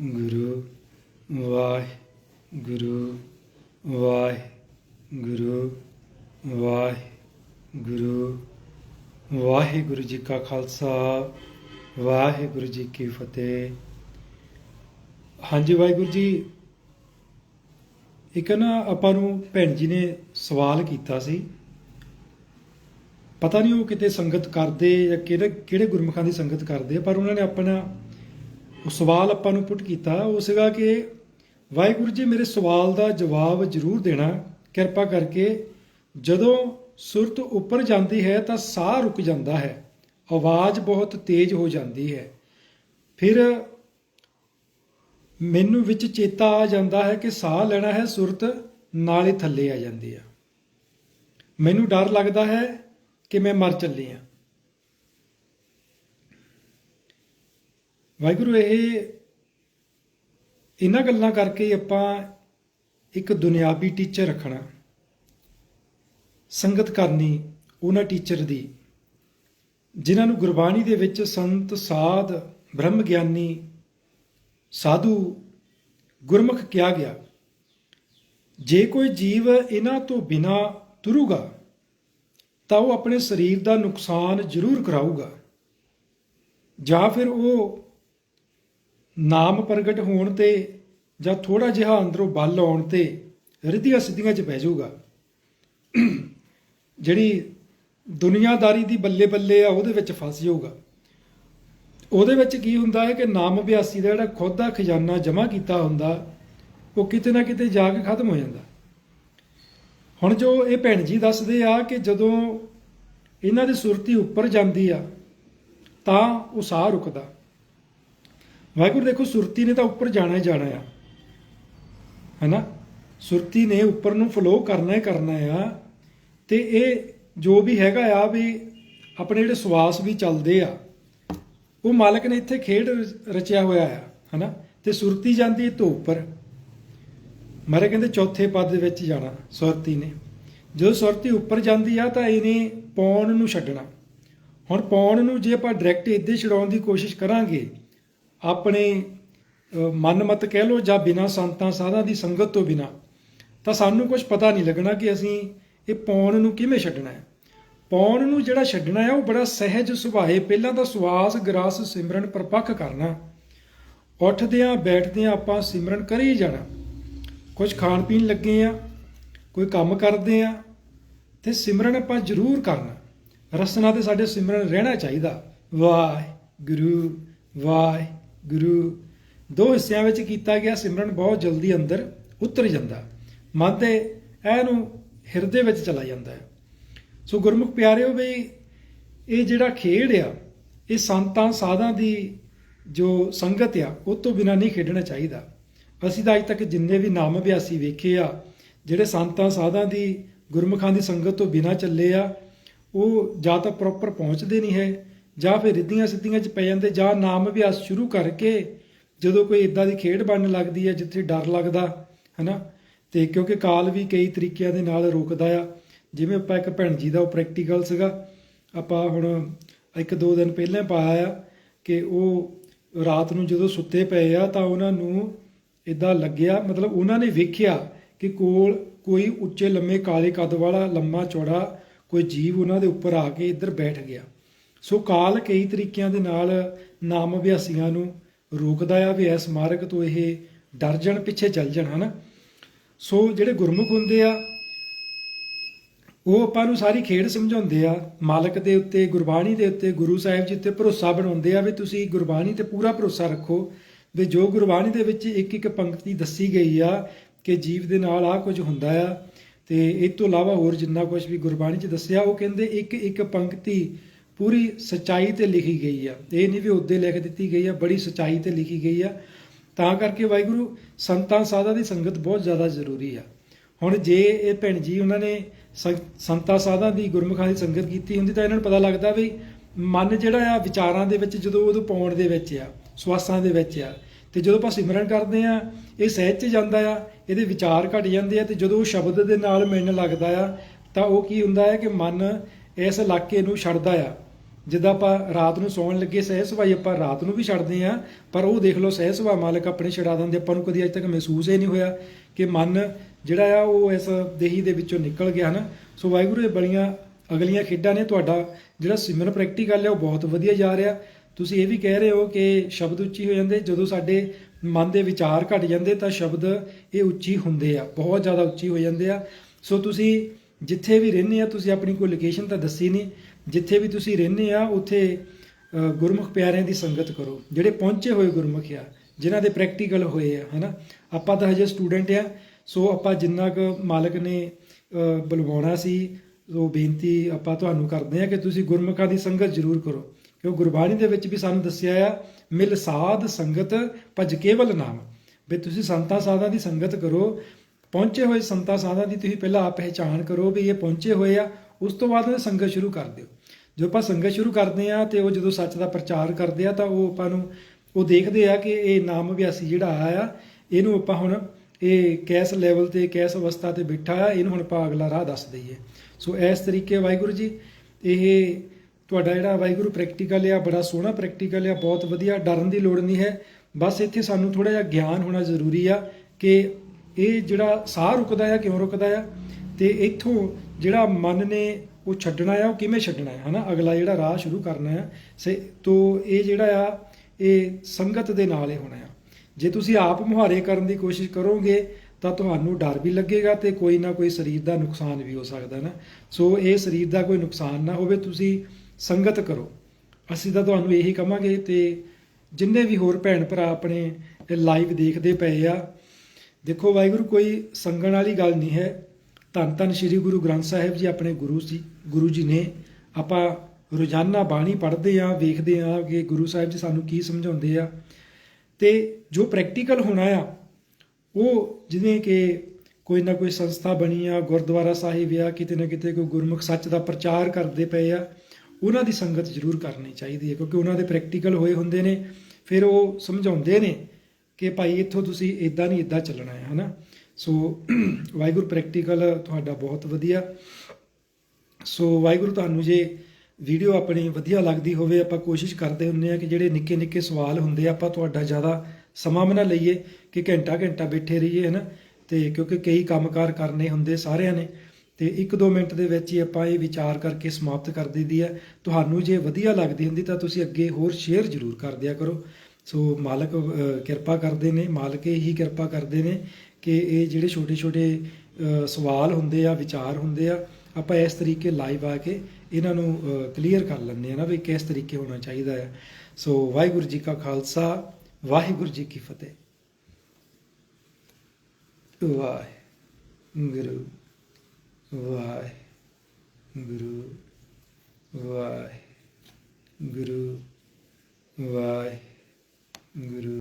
ਗੁਰੂ ਵਾਹਿਗੁਰੂ ਵਾਹਿਗੁਰੂ ਵਾਹਿਗੁਰੂ ਵਾਹਿਗੁਰੂ ਜੀ ਕਾ ਖਾਲਸਾ, ਵਾਹਿਗੁਰੂ ਜੀ ਕੀ ਫਤਿਹ। ਹਾਂਜੀ ਵਾਹਿਗੁਰੂ ਜੀ, ਇੱਕ ਨਾ ਆਪਾਂ ਨੂੰ ਭੈਣ ਜੀ ਨੇ ਸਵਾਲ ਕੀਤਾ ਸੀ। ਪਤਾ ਨਹੀਂ ਉਹ ਕਿਤੇ ਸੰਗਤ ਕਰਦੇ ਜਾਂ ਕਿਹੜੇ ਕਿਹੜੇ ਗੁਰਮੁਖਾਂ ਦੀ ਸੰਗਤ ਕਰਦੇ ਪਰ ਉਹਨਾਂ ਨੇ ਆਪਣਾ ਉਹ ਸਵਾਲ ਆਪਾਂ ਨੂੰ ਪੁੱਟ ਕੀਤਾ, ਉਹ ਸੀਗਾ ਕਿ ਵਾਹਿਗੁਰੂ ਜੀ ਮੇਰੇ ਸਵਾਲ ਦਾ ਜਵਾਬ ਜ਼ਰੂਰ ਦੇਣਾ, ਕਿਰਪਾ ਕਰਕੇ ਜਦੋਂ ਸੁਰਤ ਉੱਪਰ ਜਾਂਦੀ ਹੈ ਤਾਂ ਸਾਹ ਰੁਕ ਜਾਂਦਾ ਹੈ, ਆਵਾਜ਼ ਬਹੁਤ ਤੇਜ਼ ਹੋ ਜਾਂਦੀ ਹੈ। ਫਿਰ ਮੈਨੂੰ ਵਿੱਚ ਚੇਤਾ ਆ ਜਾਂਦਾ ਹੈ ਕਿ ਸਾਹ ਲੈਣਾ ਹੈ, ਸੁਰਤ ਨਾਲ ਹੀ ਥੱਲੇ ਆ ਜਾਂਦੀ ਆ। ਮੈਨੂੰ ਡਰ ਲੱਗਦਾ ਹੈ ਕਿ ਮੈਂ ਮਰ ਚੱਲੀ ਆ। ਵਾਹਿਗੁਰੂ, ਇਹ ਇਹਨਾਂ ਗੱਲਾਂ ਕਰਕੇ ਆਪਾਂ ਇੱਕ ਦੁਨਿਆਵੀ ਟੀਚਰ ਰੱਖਣਾ। ਸੰਗਤ ਕਰਨੀ ਉਹਨਾਂ ਟੀਚਰ ਦੀ, ਜਿਨ੍ਹਾਂ ਨੂੰ ਗੁਰਬਾਣੀ ਦੇ ਵਿੱਚ ਸੰਤ, ਸਾਧ ਬ੍ਰਹਮ ਗਿਆਨੀ ਸਾਧੂ, ਗੁਰਮੁਖ ਕਿਹਾ ਗਿਆ। ਜੇ ਕੋਈ ਜੀਵ ਇਹਨਾਂ ਤੋਂ ਬਿਨਾ ਤੁਰੂਗਾ, ਤਾਂ ਉਹ ਆਪਣੇ ਸਰੀਰ ਦਾ ਨੁਕਸਾਨ ਜ਼ਰੂਰ ਕਰਾਊਗਾ। ਜਾਂ ਫਿਰ ਉਹ ਨਾਮ ਪ੍ਰਗਟ ਹੋਣ ਤੇ ਜਾਂ ਥੋੜਾ ਜਿਹਾ ਅੰਦਰੋਂ ਬਲ ਆਉਣ ਤੇ ਰਿਧੀਆਂ ਸਿੱਧੀਆਂ 'ਚ ਪੈ ਜਾਊਗਾ। ਜਿਹੜੀ ਦੁਨੀਆਦਾਰੀ ਦੀ ਬੱਲੇ ਬੱਲੇ ਆ, ਉਹਦੇ ਵਿੱਚ ਫਸ ਜਾਊਗਾ। ਉਹਦੇ ਵਿੱਚ ਕੀ ਹੁੰਦਾ ਹੈ ਕਿ ਨਾਮ ਅਭਿਆਸੀ ਦਾ ਜਿਹੜਾ ਖੁਦ ਦਾ ਖਜ਼ਾਨਾ ਜਮ੍ਹਾਂ ਕੀਤਾ ਹੁੰਦਾ, ਉਹ ਕਿਤੇ ਨਾ ਕਿਤੇ ਜਾ ਕੇ ਖਤਮ ਹੋ ਜਾਂਦਾ। ਹੁਣ ਜੋ ਇਹ ਭੈਣ ਜੀ ਦੱਸਦੇ ਆ ਕਿ ਜਦੋਂ ਇਹਨਾਂ ਦੀ ਸੁਰਤੀ ਉੱਪਰ ਜਾਂਦੀ ਆ, ਤਾਂ ਉਹ ਸਾਹ ਰੁਕਦਾ। ਵਾਹਿਗੁਰੂ ਦੇਖੋ, ਸੁਰਤੀ ਨੇ ਤਾਂ ਉੱਪਰ ਜਾਣਾ ਹੀ ਜਾਣਾ ਆ। ਹੈਨਾ? ਸੁਰਤੀ ਨੇ ਉੱਪਰ ਨੂੰ ਫਲੋ ਕਰਨਾ ਹੀ ਕਰਨਾ ਆ। ਤੇ ਇਹ ਜੋ ਵੀ ਹੈਗਾ ਆ ਵੀ ਆਪਣੇ ਜਿਹੜੇ ਸਵਾਸ ਵੀ ਚੱਲਦੇ ਆ, ਉਹ ਮਾਲਕ ਨੇ ਇੱਥੇ ਖੇਡ ਰ- ਰਚਿਆ ਹੋਇਆ ਆ, ਹਨਾ? ਤੇ ਸੁਰਤੀ ਜਾਂਦੀ ਹੈ ਤੋਂ ਉੱਪਰ ਮਾਰੇ ਕਹਿੰਦੇ ਚੌਥੇ ਪਦ ਦੇ ਵਿੱਚ ਜਾਣਾ, ਸੁਰਤੀ ਨੇ। ਜਦੋਂ ਸੁਰਤੀ ਉੱਪਰ ਜਾਂਦੀ ਆ ਤਾਂ ਇਹਨੇ ਪੌਣ ਨੂੰ ਛੱਡਣਾ। ਹੁਣ ਪੌਣ ਨੂੰ ਜੇ ਆਪਾਂ ਡਾਇਰੈਕਟ ਇੱਦੇ ਛਡਾਉਣ ਦੀ ਕੋਸ਼ਿਸ਼ ਕਰਾਂਗੇ ਆਪਣੇ ਅ, ਮਨਮਤ ਕਹਿ ਲੋ ਜਾਂ ਬਿਨਾ ਸੰਤਾਂ ਸਾਧਾਂ ਦੀ ਸੰਗਤ ਤੋਂ ਬਿਨਾ ਤਾਂ ਸਾਨੂੰ ਕੁਝ ਪਤਾ ਨਹੀਂ ਲੱਗਣਾ ਕਿ ਅਸੀਂ ਇਹ ਪੌਣ ਨੂੰ ਕਿਵੇਂ ਛੱਡਣਾ ਹੈ। ਪੌਣ ਨੂੰ ਜਿਹੜਾ ਛੱਡਣਾ ਹੈ ਉਹ ਬੜਾ ਸਹਿਜ ਸੁਭਾਏ ਪਹਿਲਾਂ ਤਾਂ ਸੁਆਸ ਗਰਾਸ ਸਿਮਰਨ ਪਰਪੱਕ ਕਰਨਾ। ਉੱਠਦਿਆਂ ਬੈਠਦਿਆਂ ਆਪਾਂ ਸਿਮਰਨ ਕਰੀ ਜਾਣਾ। ਕੁਝ ਖਾਣ ਪੀਣ ਲੱਗੇ ਆ ਕੋਈ ਕੰਮ ਕਰਦੇ ਆ ਤੇ ਸਿਮਰਨ ਆਪਾਂ ਜ਼ਰੂਰ ਕਰਨਾ। ਰਸਨਾ ਤੇ ਸਾਡੇ ਸਿਮਰਨ ਰਹਿਣਾ ਚਾਹੀਦਾ। ਵਾਹਿਗੁਰੂ ਗੁਰੂ, ਦੋ ਹਿੱਸਿਆਂ ਵਿੱਚ ਕੀਤਾ ਗਿਆ ਸਿਮਰਨ ਬਹੁਤ ਜਲਦੀ ਅੰਦਰ ਉਤਰ ਜਾਂਦਾ। ਮਨ ਦੇ ਇਹਨੂੰ ਹਿਰਦੇ ਵਿੱਚ ਚਲਾ ਜਾਂਦਾ ਹੈ। ਸੋ ਗੁਰਮੁਖ ਪਿਆਰਿਓ ਵੀ ਇਹ ਜਿਹੜਾ ਖੇਡ ਆ, ਇਹ ਸੰਤਾਂ ਸਾਧਾਂ ਦੀ ਜੋ ਸੰਗਤ ਆ, ਉਹ ਤੋਂ ਬਿਨਾ ਨਹੀਂ ਖੇਡਣਾ ਚਾਹੀਦਾ। ਅਸੀਂ ਤਾਂ ਅੱਜ ਤੱਕ ਜਿੰਨੇ ਵੀ ਨਾਮ ਅਭਿਆਸੀ ਵੇਖੇ ਆ, ਜਿਹੜੇ ਸੰਤਾਂ ਸਾਧਾਂ ਦੀ ਗੁਰਮੁਖਾਂ ਦੀ ਸੰਗਤ ਤੋਂ ਬਿਨਾ ਚੱਲੇ ਆ, ਉਹ ਜਾਂ ਤਾਂ ਪ੍ਰੋਪਰ ਪਹੁੰਚਦੇ ਨਹੀਂ ਹੈ ਜਾਂ ਫਿਰ ਰਿੱਧੀਆਂ ਸਿੱਧੀਆਂ 'ਚ ਪੈ ਜਾਂਦੇ, ਜਾਂ ਨਾਮ ਅਭਿਆਸ ਸ਼ੁਰੂ ਕਰਕੇ ਜਦੋਂ ਕੋਈ ਇਦਾਂ ਦੀ ਖੇਡ ਬਣਨ ਲੱਗਦੀ ਹੈ ਜਿੱਥੇ ਡਰ ਲੱਗਦਾ, ਹਨਾ? ਤੇ ਕਿਉਂਕਿ ਕਾਲ ਵੀ ਕਈ ਤਰੀਕਿਆਂ ਦੇ ਨਾਲ ਰੋਕਦਾ ਆ। ਜਿਵੇਂ ਆਪਾਂ ਇੱਕ ਭੈਣ ਜੀ ਦਾ ਉਹ ਪ੍ਰੈਕਟੀਕਲ ਸੀਗਾ, ਆਪਾਂ ਹੁਣ ਇੱਕ ਦੋ ਦਿਨ ਪਹਿਲਾਂ ਪਾਇਆ ਆ ਕਿ ਉਹ ਰਾਤ ਨੂੰ ਜਦੋਂ ਸੁੱਤੇ ਪਏ ਆ ਤਾਂ ਉਹਨਾਂ ਨੂੰ ਇਦਾਂ ਲੱਗਿਆ, ਮਤਲਬ ਉਹਨਾਂ ਨੇ ਵੇਖਿਆ ਕਿ ਕੋਲ ਕੋਈ ਉੱਚੇ ਲੰਮੇ ਕਾਲੇ ਕੱਦ ਵਾਲਾ ਲੰਮਾ ਚੌੜਾ ਕੋਈ ਜੀਵ ਉਹਨਾਂ ਦੇ ਉੱਪਰ ਆ ਕੇ ਇੱਧਰ ਬੈਠ ਗਿਆ। ਸੋ ਕਾਲ ਕਈ ਤਰੀਕਿਆਂ ਦੇ ਨਾਲ ਨਾਮ ਅਭਿਆਸੀਆਂ ਨੂੰ ਰੋਕਦਾ ਆ ਵੀ ਇਸ ਮਾਰਗ ਤੋਂ ਇਹ ਡਰ ਜਾਣ, ਪਿੱਛੇ ਚੱਲ ਜਾਣ, ਹਨਾ? ਸੋ ਜਿਹੜੇ ਗੁਰਮੁਖ ਹੁੰਦੇ ਆ, ਉਹ ਆਪਾਂ ਨੂੰ ਸਾਰੀ ਖੇਡ ਸਮਝਾਉਂਦੇ ਆ, ਮਾਲਕ ਦੇ ਉੱਤੇ, ਗੁਰਬਾਣੀ ਦੇ ਉੱਤੇ, ਗੁਰੂ ਸਾਹਿਬ ਜੀ ਉੱਤੇ ਭਰੋਸਾ ਬਣਾਉਂਦੇ ਆ ਵੀ ਤੁਸੀਂ ਗੁਰਬਾਣੀ ਤੇ ਪੂਰਾ ਭਰੋਸਾ ਰੱਖੋ ਵੀ ਜੋ ਗੁਰਬਾਣੀ ਦੇ ਵਿੱਚ ਇੱਕ ਇੱਕ ਪੰਕਤੀ ਦੱਸੀ ਗਈ ਆ ਕਿ ਜੀਵ ਦੇ ਨਾਲ ਆ ਕੁਝ ਹੁੰਦਾ ਆ ਤੇ ਇਹ ਤੋਂ ਇਲਾਵਾ ਹੋਰ ਜਿੰਨਾ ਕੁਝ ਵੀ ਗੁਰਬਾਣੀ 'ਚ ਦੱਸਿਆ, ਉਹ ਕਹਿੰਦੇ ਇੱਕ ਇੱਕ ਪੰਕਤੀ ਪੂਰੀ ਸਚਾਈ ਤੇ ਲਿਖੀ ਗਈ ਆ। ਇਹ ਨਹੀਂ ਵੀ ਉਹਦੇ ਲਿਖ ਦਿੱਤੀ ਗਈ ਆ, ਬੜੀ ਸਚਾਈ ਤੇ ਲਿਖੀ ਗਈ ਆ। ਤਾਂ ਕਰਕੇ ਵਾਹਿਗੁਰੂ, ਸੰਤਾਂ ਸਾਧਾਂ ਦੀ ਸੰਗਤ ਬਹੁਤ ਜ਼ਿਆਦਾ ਜ਼ਰੂਰੀ ਆ। ਹੁਣ ਜੇ ਇਹ ਭੈਣ ਜੀ ਉਹਨਾਂ ਨੇ ਸੰਤਾਂ ਸਾਧਾਂ ਦੀ ਗੁਰਮੁਖਾਂ ਦੀ ਸੰਗਤ ਕੀਤੀ ਹੁੰਦੀ ਤਾਂ ਇਹਨਾਂ ਨੂੰ ਪਤਾ ਲੱਗਦਾ ਵੀ ਮਨ ਜਿਹੜਾ ਆ ਵਿਚਾਰਾਂ ਦੇ ਵਿੱਚ ਜਦੋਂ ਉਦੋਂ ਪਾਉਣ ਦੇ ਵਿੱਚ ਆ, ਸਵਾਸਾਂ ਦੇ ਵਿੱਚ ਆ, ਤੇ ਜਦੋਂ ਆਪਾਂ ਸਿਮਰਨ ਕਰਦੇ ਆ, ਇਹ ਸਹਿਜ ਚ ਜਾਂਦਾ ਆ, ਇਹਦੇ ਵਿਚਾਰ ਘਟ ਜਾਂਦੇ ਆ ਤੇ ਜਦੋਂ ਉਹ ਸ਼ਬਦ ਦੇ ਨਾਲ ਮਿਲਣ ਲੱਗਦਾ ਆ, ਤਾਂ ਉਹ ਕੀ ਹੁੰਦਾ ਹੈ ਕਿ ਮਨ ਇਸ ਇਲਾਕੇ ਨੂੰ ਛੱਡਦਾ ਆ। ਜਿੱਦਾਂ ਆਪਾਂ ਰਾਤ ਨੂੰ ਸੌਣ ਲੱਗੇ, ਸਹਿ ਸੁਭਾਈ ਆਪਾਂ ਰਾਤ ਨੂੰ ਵੀ ਛੱਡਦੇ ਆ ਪਰ ਉਹ ਦੇਖ ਲਓ ਸਹਿ ਸੁਭਾ ਮਾਲਕ ਆਪਣੇ ਛਡਾ ਦਿੰਦੇ, ਆਪਾਂ ਨੂੰ ਕਦੀ ਅਜੇ ਤੱਕ ਮਹਿਸੂਸ ਹੀ ਨਹੀਂ ਹੋਇਆ ਕਿ ਮਨ ਜਿਹੜਾ ਆ ਉਹ ਇਸ ਦੇਹੀ ਦੇ ਵਿੱਚੋਂ ਨਿਕਲ ਗਿਆ ਨਾ ਸੋ ਵਾਹਿਗੁਰੂ ਇਹ ਬੜੀਆਂ ਅਗਲੀਆਂ ਖੇਡਾਂ ਨੇ ਤੁਹਾਡਾ ਜਿਹੜਾ ਸਿਮਰਨ ਪ੍ਰੈਕਟੀਕਲ ਹੈ ਉਹ ਬਹੁਤ ਵਧੀਆ ਜਾ ਰਿਹਾ। ਤੁਸੀਂ ਇਹ ਵੀ ਕਹਿ ਰਹੇ ਹੋ ਕਿ ਸ਼ਬਦ ਉੱਚੀ ਹੋ ਜਾਂਦੇ, ਜਦੋਂ ਸਾਡੇ ਮਨ ਦੇ ਵਿਚਾਰ ਘਟ ਜਾਂਦੇ ਤਾਂ ਸ਼ਬਦ ਇਹ ਉੱਚੀ ਹੁੰਦੇ ਆ, ਬਹੁਤ ਜ਼ਿਆਦਾ ਉੱਚੀ ਹੋ ਜਾਂਦੇ ਆ। ਸੋ ਤੁਸੀਂ ਜਿੱਥੇ ਵੀ ਰਹਿੰਦੇ ਆ, ਤੁਸੀਂ ਆਪਣੀ ਕੋਈ ਲੋਕੇਸ਼ਨ ਤਾਂ ਦੱਸੀ ਨਹੀਂ ਜਿੱਥੇ ਵੀ ਤੁਸੀਂ ਰਹਿੰਦੇ ਆ, ਉੱਥੇ ਗੁਰਮੁਖ ਪਿਆਰਿਆਂ ਦੀ ਸੰਗਤ ਕਰੋ। ਜਿਹੜੇ ਪਹੁੰਚੇ ਹੋਏ ਗੁਰਮੁਖ ਆ, ਜਿਨ੍ਹਾਂ ਦੇ ਪ੍ਰੈਕਟੀਕਲ ਹੋਏ ਆ, ਹਨਾ? ਆਪਾਂ ਤਾਂ ਹਜੇ ਸਟੂਡੈਂਟ ਆ, ਸੋ ਆਪਾਂ ਜਿੰਨਾ ਕੁ ਮਾਲਕ ਨੇ ਬੁਲਵਾਉਣਾ ਸੀ, ਸੋ ਬੇਨਤੀ ਆਪਾਂ ਤੁਹਾਨੂੰ ਕਰਦੇ ਆ ਕਿ ਤੁਸੀਂ ਗੁਰਮੁਖਾਂ ਦੀ ਸੰਗਤ ਜ਼ਰੂਰ ਕਰੋ। ਕਿਉਂ? ਗੁਰਬਾਣੀ ਦੇ ਵਿੱਚ ਵੀ ਸਾਨੂੰ ਦੱਸਿਆ ਆ, ਮਿਲ ਸਾਧ ਸੰਗਤ ਭਜ ਕੇਵਲ ਨਾਮ। ਵੀ ਤੁਸੀਂ ਸੰਤਾਂ ਸਾਧਾਂ ਦੀ ਸੰਗਤ ਕਰੋ, ਪਹੁੰਚੇ ਹੋਏ ਸੰਤਾਂ ਸਾਧਾਂ ਦੀ ਤੁਸੀਂ ਪਹਿਲਾਂ ਆਪ ਪਹਿਚਾਣ ਕਰੋ ਵੀ ਇਹ ਪਹੁੰਚੇ ਹੋਏ ਆ, ਉਸ ਤੋਂ ਬਾਅਦ ਉਹ ਸੰਗਤ ਸ਼ੁਰੂ ਕਰ ਦਿਓ। ਜੋ ਆਪਾਂ ਸੰਗਤ ਸ਼ੁਰੂ ਕਰਦੇ ਆ ਤੇ ਉਹ ਜਦੋਂ ਸੱਚ ਦਾ ਪ੍ਰਚਾਰ ਕਰਦੇ ਆ ਤਾਂ ਉਹ ਆਪਾਂ ਨੂੰ, ਉਹ ਦੇਖਦੇ ਆ ਕਿ ਇਹ ਨਾਮ ਅਭਿਆਸੀ ਜਿਹੜਾ ਆਇਆ ਆ ਇਹਨੂੰ ਆਪਾਂ ਹੁਣ ਇਹ ਕੈਸ ਲੈਵਲ ਤੇ, ਕੈਸ ਅਵਸਥਾ ਤੇ ਬੈਠਾ ਆ, ਇਹਨੂੰ ਹੁਣ ਆਪਾਂ ਅਗਲਾ ਰਾਹ ਦੱਸ ਦਈਏ। ਸੋ ਇਸ ਤਰੀਕੇ ਵਾਹਿਗੁਰੂ ਜੀ, ਇਹ ਤੁਹਾਡਾ ਜਿਹੜਾ ਵਾਹਿਗੁਰੂ ਪ੍ਰੈਕਟੀਕਲ ਆ, ਬੜਾ ਸੋਹਣਾ ਪ੍ਰੈਕਟੀਕਲ ਆ, ਬਹੁਤ ਵਧੀਆ, ਡਰਨ ਦੀ ਲੋੜ ਨਹੀਂ ਹੈ। ਬਸ ਇੱਥੇ ਸਾਨੂੰ ਥੋੜਾ ਜਿਹਾ ਗਿਆਨ ਹੋਣਾ ਜ਼ਰੂਰੀ ਆ ਕਿ ਇਹ ਜਿਹੜਾ ਸਾਹ ਰੁਕਦਾ ਆ, ਕਿਉਂ ਰੁਕਦਾ ਆ? ਤੇ ਇੱਥੋਂ ਜਿਹੜਾ ਮਨ ਨੇ ਉਹ ਛੱਡਣਾ ਆ, ਉਹ ਕਿਵੇਂ ਛੱਡਣਾ ਹੈ ਹਨਾ? ਅਗਲਾ ਜਿਹੜਾ ਰਾਹ ਸ਼ੁਰੂ ਕਰਨਾ ਆ, ਸੇ, ਤੋਂ ਇਹ ਜਿਹੜਾ ਆ, ਇਹ ਸੰਗਤ ਦੇ ਨਾਲ ਹੀ ਹੋਣਾ ਆ। ਜੇ ਤੁਸੀਂ ਆਪ ਮੁਹਾਰੇ ਕਰਨ ਦੀ ਕੋਸ਼ਿਸ਼ ਕਰੋਗੇ, ਤਾਂ ਤੁਹਾਨੂੰ ਡਰ ਵੀ ਲੱਗੇਗਾ ਤੇ ਕੋਈ ਨਾ ਕੋਈ ਸਰੀਰ ਦਾ ਨੁਕਸਾਨ ਵੀ ਹੋ ਸਕਦਾ ਨਾ। ਸੋ ਇਹ ਸਰੀਰ ਦਾ ਕੋਈ ਨੁਕਸਾਨ ਨਾ ਹੋਵੇ, ਤੁਸੀਂ ਸੰਗਤ ਕਰੋ। ਅਸੀਂ ਤਾਂ ਤੁਹਾਨੂੰ ਇਹੀ ਕਵਾਂਗੇ ਤੇ ਜਿੰਨੇ ਵੀ ਹੋਰ ਭੈਣ ਭਰਾ ਆਪਣੇ ਲਾਈਵ ਦੇਖਦੇ ਪਏ ਆ, ਦੇਖੋ ਵਾਹਿਗੁਰੂ, ਕੋਈ ਸੰਗਣ ਵਾਲੀ ਗੱਲ ਨਹੀਂ ਹੈ। ਧੰਨ ਧੰਨ ਸ੍ਰੀ ਗੁਰੂ ਗ੍ਰੰਥ ਸਾਹਿਬ ਜੀ ਆਪਣੇ ਗੁਰੂ ਸੀ ਗੁਰੂ ਜੀ ਨੇ ਆਪਾਂ ਰੋਜ਼ਾਨਾ ਬਾਣੀ ਪੜ੍ਹਦੇ ਆ ਵੇਖਦੇ ਆ ਕਿ ਗੁਰੂ ਸਾਹਿਬ ਜੀ ਸਾਨੂੰ ਕੀ ਸਮਝਾਉਂਦੇ ਆ। ਤੇ ਜੋ ਪ੍ਰੈਕਟੀਕਲ ਹੋਣਾ ਆ, ਉਹ ਜਿਵੇਂ ਕਿ ਕੋਈ ਨਾ ਕੋਈ ਸੰਸਥਾ ਬਣੀ ਆ, ਗੁਰਦੁਆਰਾ ਸਾਹਿਬ ਆ, ਕਿਤੇ ਨਾ ਕਿਤੇ ਕੋਈ ਗੁਰਮੁਖ ਸੱਚ ਦਾ ਪ੍ਰਚਾਰ ਕਰਦੇ ਪਏ ਆ, ਉਹਨਾਂ ਦੀ ਸੰਗਤ ਜ਼ਰੂਰ ਕਰਨੀ ਚਾਹੀਦੀ ਹੈ, ਕਿਉਂਕਿ ਉਹਨਾਂ ਦੇ ਪ੍ਰੈਕਟੀਕਲ ਹੋਏ ਹੁੰਦੇ ਨੇ, ਫਿਰ ਉਹ ਸਮਝਾਉਂਦੇ ਨੇ ਕਿ ਭਾਈ ਇੱਥੋਂ ਤੁਸੀਂ ਇਦਾਂ ਨਹੀਂ ਇਦਾਂ ਚੱਲਣਾ ਹੈ, ਹਨਾ? ਸੋ ਵਾਹਿਗੁਰੂ ਪ੍ਰੈਕਟੀਕਲ ਤੁਹਾਡਾ ਬਹੁਤ ਵਧੀਆ। ਸੋ ਵਾਹਿਗੁਰੂ ਤੁਹਾਨੂੰ ਜੇ ਵੀਡੀਓ ਆਪਣੀ ਵਧੀਆ ਲੱਗਦੀ ਹੋਵੇ, ਆਪਾਂ ਕੋਸ਼ਿਸ਼ ਕਰਦੇ ਹੁੰਦੇ ਆ ਕਿ ਜਿਹੜੇ ਨਿੱਕੇ ਨਿੱਕੇ ਸਵਾਲ ਹੁੰਦੇ ਆ, ਆਪਾਂ ਤੁਹਾਡਾ ਜ਼ਿਆਦਾ ਸਮਾਂ ਬਣਾ ਲਈਏ ਕਿ ਘੰਟਾ ਘੰਟਾ ਬੈਠੇ ਰਹੀਏ ਹੈ ਨਾ ਤੇ ਕਿਉਂਕਿ ਕਈ ਕੰਮਕਾਰ ਕਰਨੇ ਹੁੰਦੇ ਸਾਰਿਆਂ ਨੇ, ਤੇ 1-2 ਮਿੰਟ ਦੇ ਵਿੱਚ ਹੀ ਆਪਾਂ ਇਹ ਵਿਚਾਰ ਕਰਕੇ ਸਮਾਪਤ ਕਰ ਦਈਦੀ ਹੈ ਤੁਹਾਨੂੰ ਜੇ ਵਧੀਆ ਲੱਗਦੀ ਹੁੰਦੀ ਤਾਂ ਤੁਸੀਂ ਅੱਗੇ ਹੋਰ ਸ਼ੇਅਰ ਜ਼ਰੂਰ ਕਰ ਦਿਆ ਕਰੋ। ਸੋ ਮਾਲਕ ਕਿਰਪਾ ਕਰਦੇ ਨੇ, ਮਾਲਕ ਹੀ ਕਿਰਪਾ ਕਰਦੇ ਨੇ। ਕਿ ਇਹ ਜਿਹੜੇ ਛੋਟੇ-ਛੋਟੇ ਸਵਾਲ ਹੁੰਦੇ ਆ, ਵਿਚਾਰ ਹੁੰਦੇ ਆ, ਆਪਾਂ ਇਸ ਤਰੀਕੇ ਲਾਈਵ ਆ ਕੇ ਇਹਨਾਂ ਨੂੰ ਕਲੀਅਰ ਕਰ ਲੈਂਦੇ ਆ ਨਾ ਵੀ ਕਿਸ ਤਰੀਕੇ ਹੋਣਾ ਚਾਹੀਦਾ ਹੈ। ਸੋ ਵਾਹਿਗੁਰੂ ਜੀ ਕਾ ਖਾਲਸਾ, ਵਾਹਿਗੁਰੂ ਜੀ ਕੀ ਫਤਿਹ। ਵਾਹਿਗੁਰੂ ਵਾਹਿਗੁਰੂ ਵਾਹਿਗੁਰੂ ਵਾਹਿਗੁਰੂ।